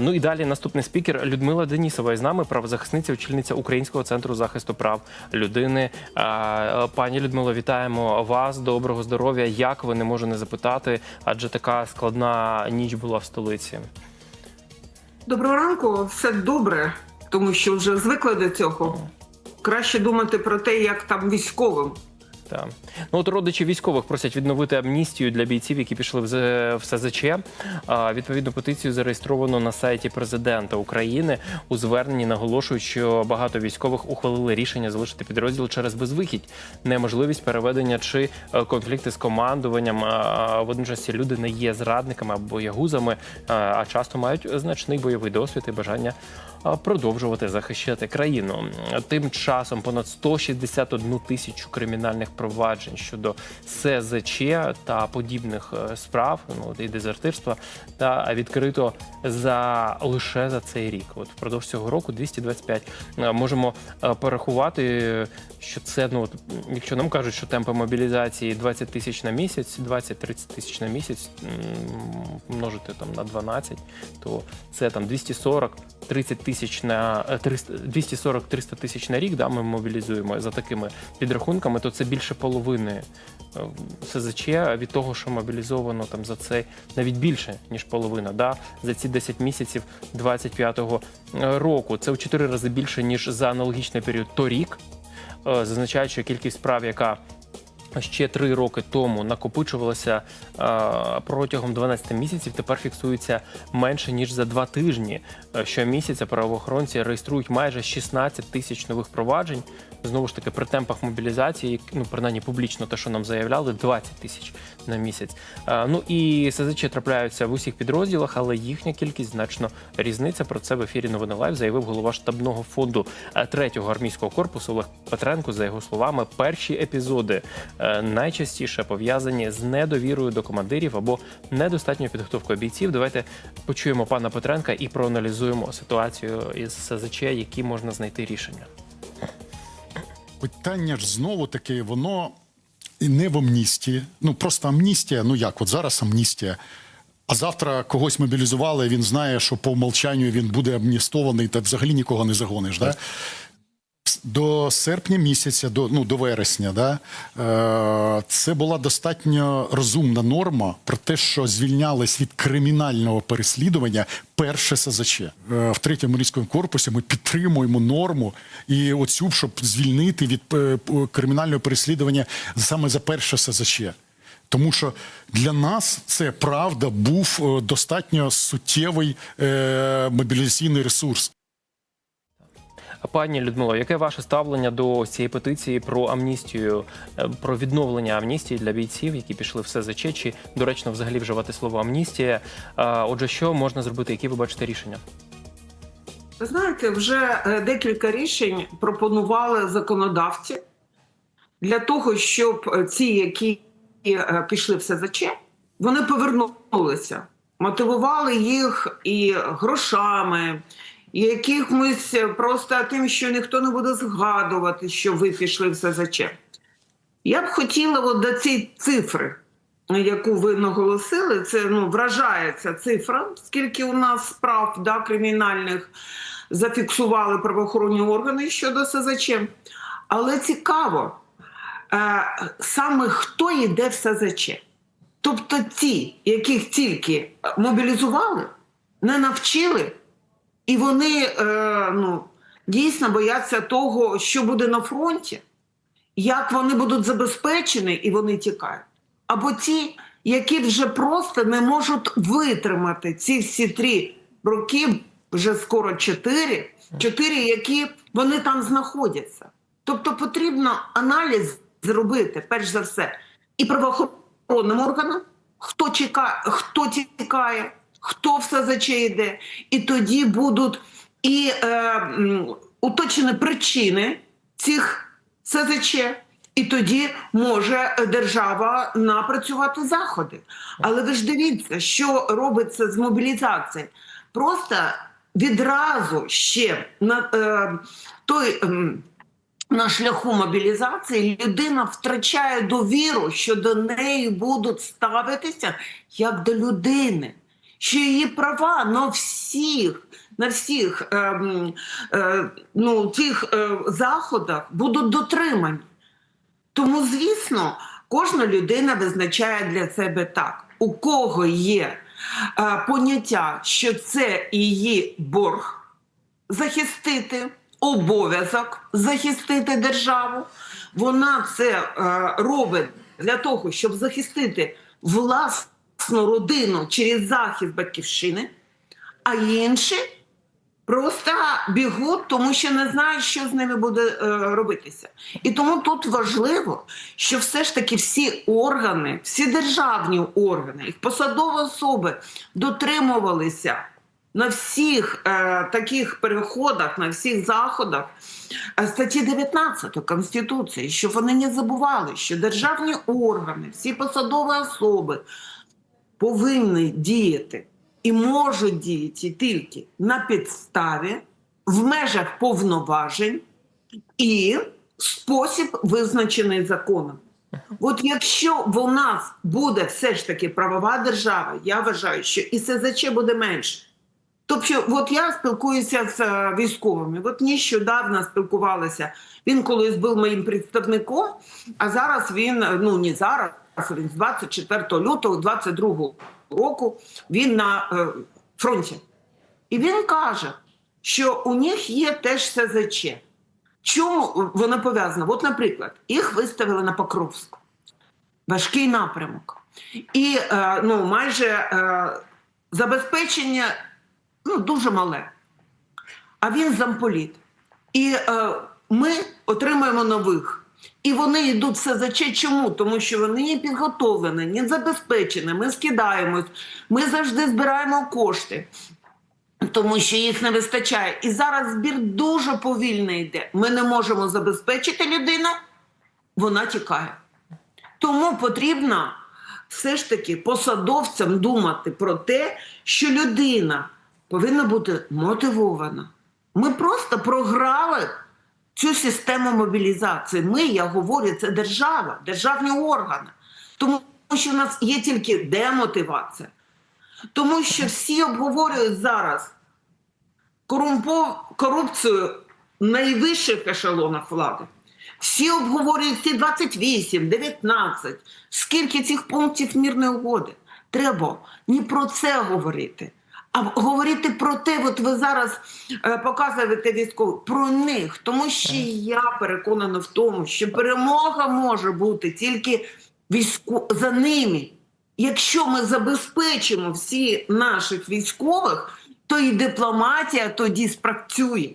Ну і далі наступний спікер Людмила Денісова із нами, правозахисниця, очільниця Українського центру захисту прав людини. Пані Людмило, вітаємо вас. Доброго здоров'я. Як ви не можу не запитати? Адже така складна ніч була в столиці. Доброго ранку, все добре, тому що вже звикли до цього. Краще думати про те, як там військовим. Так. Ну от родичі військових просять відновити амністію для бійців, які пішли в СЗЧ. А, Відповідну петицію зареєстровано на сайті президента України. У зверненні наголошують, що багато військових ухвалили рішення залишити підрозділ через безвихідь, неможливість переведення чи е, конфлікти з командуванням. Водночас люди не є зрадниками або боягузами, а- часто мають значний бойовий досвід і бажання продовжувати захищати країну. Тим часом понад 161 тисячу кримінальних проваджень щодо СЗЧ та подібних е, справ, ну і дезертирства, та відкрито за лише за цей рік. От впродовж цього року 225. Е, Можемо е, порахувати, що це ну якщо нам кажуть, що темпи мобілізації 20 тисяч на місяць, 20-30 тисяч на місяць множити там на 12, то це там 240 30 тисяч на е, 300 240-300 тисяч на рік. Да, ми мобілізуємо за такими підрахунками, то це більше половини е, СЗЧ від того, що мобілізовано там за цей навіть більше ніж половина. Да, за ці 10 місяців 25-го року. Це в 4 рази більше ніж за аналогічний період торік. Е, Зазначають, що кількість справ, яка ще три роки тому накопичувалася е, протягом 12 місяців, тепер фіксується менше ніж за два тижні. Е, Щомісяця правоохоронці реєструють майже 16 тисяч нових проваджень. Знову ж таки, при темпах мобілізації, ну принаймні публічно, те, що нам заявляли, 20 тисяч на місяць. Е, Ну і СЗЧ трапляються в усіх підрозділах, але їхня кількість значно різниця. Про це в ефірі Новини Лайв заявив голова штабного фонду е, третього армійського корпусу Олег Петренко. За його словами, перші епізоди е, найчастіше пов'язані з недовірою до командирів або недостатньою підготовкою бійців. Давайте почуємо пана Петренка і проаналізуємо ситуацію із СЗЧ, які можна знайти рішення. Питання ж знову таки, воно не в амністії. Ну просто амністія. Ну як, от зараз амністія. А завтра когось мобілізували, він знає, що по умолчанню він буде амністований, та взагалі нікого не загониш. Да? До серпня місяця, до, ну, до вересня, да, е, це була достатньо розумна норма про те, що звільнялись від кримінального переслідування перше СЗЧ. Е, в третьому морському корпусі ми підтримуємо норму і оцю, щоб звільнити від е, кримінального переслідування саме за перше СЗЧ. Тому що для нас це правда був е, достатньо суттєвий е, мобілізаційний ресурс. Пані Людмило, яке ваше ставлення до цієї петиції про амністію, е, про відновлення амністії для бійців, які пішли в СЗЧ, чи доречно взагалі вживати слово амністія? Отже, що можна зробити? Які ви бачите рішення? Ви знаєте, вже е, декілька рішень пропонували законодавці для того, щоб е, ці, які пішли в СЗЧ, вони повернулися, мотивували їх і грошами, і якимось е, просто тим, що ніхто не буде згадувати, що ви пішли в СЗЧ. Я б хотіла от до цієї цифри, яку ви наголосили, це ну, вражає цифра, скільки у нас справ да, кримінальних зафіксували правоохоронні органи щодо СЗЧ. Але цікаво, е, саме хто йде в СЗЧ. Тобто ті, яких тільки мобілізували, не навчили, і вони е, ну, дійсно бояться того, що буде на фронті як вони будуть забезпечені і вони тікають. Або ті, які вже просто не можуть витримати ці всі три роки, вже скоро чотири, чотири, які вони там знаходяться. Тобто потрібно аналіз зробити, перш за все, і правоохоронним органам, хто чекає, хто тікає, хто все СЗЧ йде, і тоді будуть і е, уточені причини цих СЗЧ, і тоді може держава напрацювати заходи. Але ви ж дивіться, що робиться з мобілізацією. Просто відразу ще на е, той. ем, на шляху мобілізації людина втрачає довіру, що до неї будуть ставитися як до людини, її права на всіх, на всіх ем, е, ну, цих е, заходах будуть дотримані. Тому, звісно, кожна людина визначає для себе так, у кого є е, поняття, що це її борг захистити, обов'язок захистити державу. Вона це е, робить для того, щоб захистити власну родину через захист батьківщини, а інші просто бігуть, тому що не знають, що з ними буде е, робитися. І тому тут важливо, що все ж таки всі органи, всі державні органи, їх посадові особи дотримувалися на всіх е, таких переходах, на всіх заходах е, статті 19 Конституції, щоб вони не забували, що державні органи, всі посадові особи повинні діяти і можуть діяти тільки на підставі, в межах повноважень і спосіб, визначений законом. От якщо в нас буде все ж таки правова держава, я вважаю, що і СЗЧ буде менше. Тобто, от я спілкуюся з е, військовими. От нещодавно спілкувалася. Він колись був моїм представником, а зараз він е, ну не зараз, 24 лютого 22 року він на е, фронті. І він каже, що у них є теж СЗЧ. Чому воно пов'язано? От, наприклад, їх виставили на Покровську. Важкий напрямок. І е, ну, майже е, забезпечення ну, дуже мале. А він замполіт. І ми отримуємо нових. І вони йдуть все за че. Чому? Тому що вони не підготовлені, не забезпечені. Ми скидаємось, ми завжди збираємо кошти, тому що їх не вистачає. І зараз збір дуже повільно йде. Ми не можемо забезпечити людину, вона тікає. Тому потрібно все ж таки посадовцям думати про те, що людина повинна бути мотивована. Ми просто програли цю систему мобілізації. Ми, я говорю, це держава, державні органи. Тому що в нас є тільки демотивація. Тому що всі обговорюють зараз корупцію найвищих ешелонах влади. Всі обговорюють ці 28, 19. Скільки цих пунктів мірної угоди? Треба не про це говорити, а говорити про те, от ви зараз е, показуєте військових, про них. Тому що я переконана в тому, що перемога може бути тільки військо... за ними. Якщо ми забезпечимо всі наших військових, то і дипломатія тоді спрацює.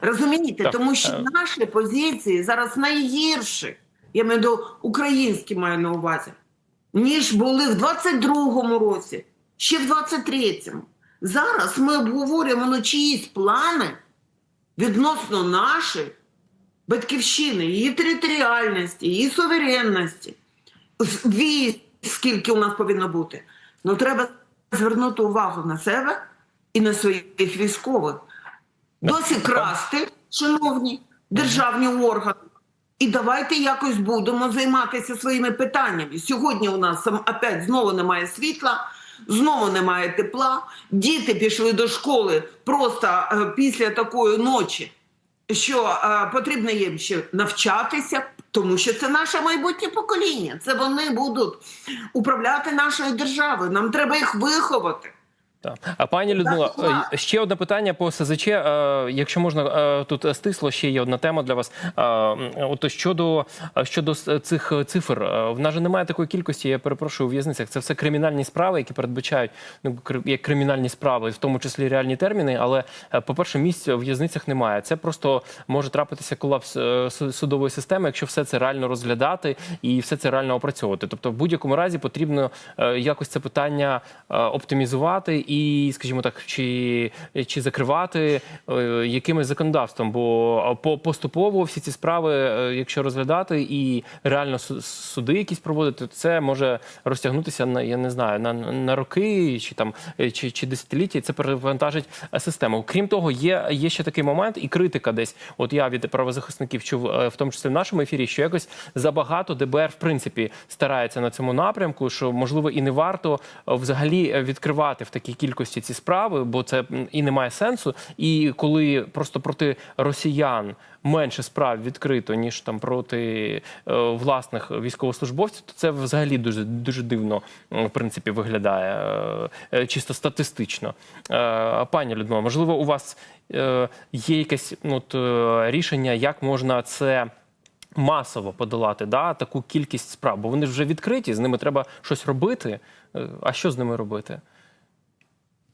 Розумієте? Так, Тому що е. наші позиції зараз найгірші, я маю до українські маю на увазі, ніж були в 22-му році, ще в 23-му. Зараз ми обговорюємо ну, чиїсь плани відносно нашої батьківщини, її територіальності, її суверенності, військ, скільки у нас повинно бути. Ну треба звернути увагу на себе і на своїх військових. Досі красти, шановні державні органи. І давайте якось будемо займатися своїми питаннями. Сьогодні у нас опять знову немає світла, знову немає тепла. Діти пішли до школи просто е, після такої ночі, що е, потрібно їм ще навчатися, тому що це наше майбутнє покоління. Це вони будуть управляти нашою державою. Нам треба їх виховати. А пані Людмила, е, ще одне питання по СЗЧ. Е, Якщо можна е, тут стисло, ще є одна тема для вас. От щодо щодо цих цифр, в нас же немає такої кількості. Я перепрошую у в'язницях. Це все кримінальні справи, які передбачають ну як кримінальні справи, в тому числі реальні терміни. Але е, по-перше, місць в в'язницях немає. Це просто може трапитися колапс судової системи, якщо все це реально розглядати і все це реально опрацьовувати. Тобто, в будь-якому разі потрібно якось це питання оптимізувати і, скажімо так, чи, чи закривати е, якимось законодавством? Бо по поступово всі ці справи, е, якщо розглядати і реально суди якісь проводити, це може розтягнутися на я не знаю на, на роки чи там е, чи, чи десятиліття. Це перевантажить систему. Крім того, є, є ще такий момент, і критика десь. От я від правозахисників чув, в тому числі в нашому ефірі, що якось забагато ДБР в принципі старається на цьому напрямку, що можливо і не варто взагалі відкривати в такій кількості ці справи, бо це і не має сенсу. І коли просто проти росіян менше справ відкрито ніж там проти е, власних військовослужбовців, то це взагалі дуже дуже дивно в принципі виглядає е, е, чисто статистично. Пані Людмила, можливо, у вас є якесь ну, от, рішення, як можна це. Масово подолати да, таку кількість справ, бо вони вже відкриті, з ними треба щось робити. А що з ними робити?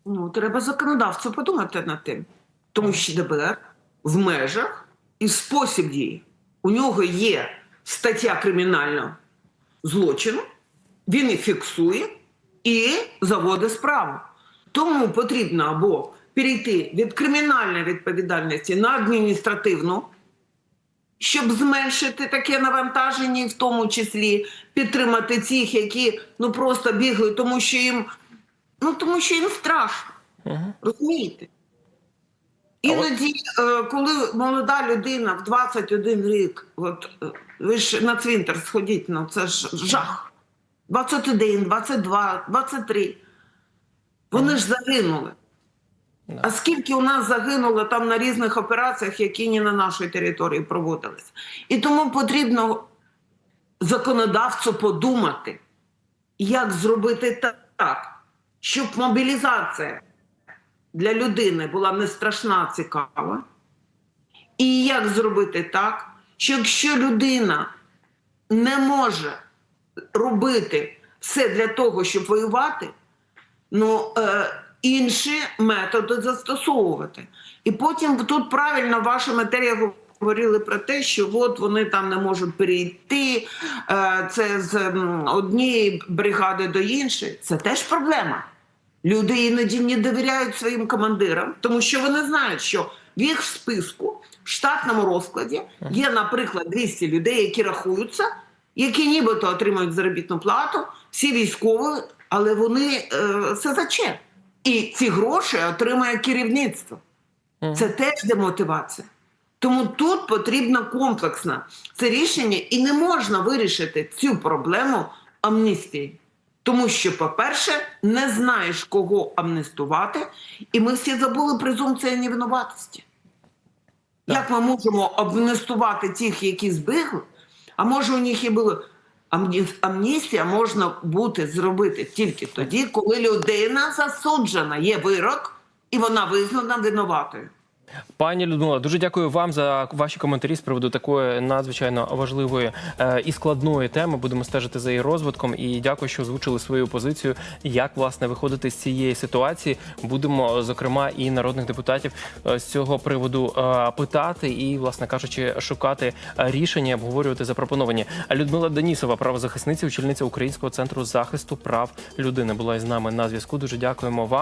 Ну, треба законодавцю подумати над тим. Тому що ДБР в межах і спосіб дії. У нього є стаття кримінального злочину, він їх фіксує і заводить справу. Тому потрібно або перейти від кримінальної відповідальності на адміністративну, щоб зменшити таке навантаження, і в тому числі підтримати цих, які ну просто бігли, тому що їм Ну, тому що їм страшно. Розумієте? Іноді, е, коли молода людина в 21 рік, от е, ви ж на цвинтар сходіть, ну це ж жах. 21, 22, 23. Вони ж загинули. А скільки у нас загинуло там на різних операціях, які не на нашій території проводилися. І тому потрібно законодавцю подумати, як зробити так, щоб мобілізація для людини була не страшна, цікава. І як зробити так, що якщо людина не може робити все для того, щоб воювати, ну, е, інші методи застосовувати. І потім тут правильно ваша матерія говорили про те, що от вони там не можуть перейти, е, це з однієї бригади до іншої. Це теж проблема. Люди іноді не довіряють своїм командирам, тому що вони знають, що в їх списку в штатному розкладі є, наприклад, 200 людей, які рахуються, які нібито отримують заробітну плату, всі військові, але вони е, СЗЧ. І ці гроші отримує керівництво. Це теж демотивація. Тому тут потрібно комплексно це рішення, і не можна вирішити цю проблему амністії. Тому що, по-перше, не знаєш, кого амнестувати, і ми всі забули презумпцію невинуватості. Як ми можемо амнестувати тих, які збігли? А може, у них і було амністія можна бути зробити тільки тоді, коли людина засуджена, є вирок, і вона визнана винуватою. Пані Людмила, дуже дякую вам за ваші коментарі з приводу такої надзвичайно важливої е, і складної теми. Будемо стежити за її розвитком. І дякую, що озвучили свою позицію, як власне виходити з цієї ситуації. Будемо зокрема і народних депутатів е, з цього приводу е, питати і, власне кажучи, шукати рішення, обговорювати запропоновані. Людмила Денісова, правозахисниця, очільниця Українського центру захисту прав людини, була із нами на зв'язку. Дуже дякуємо вам.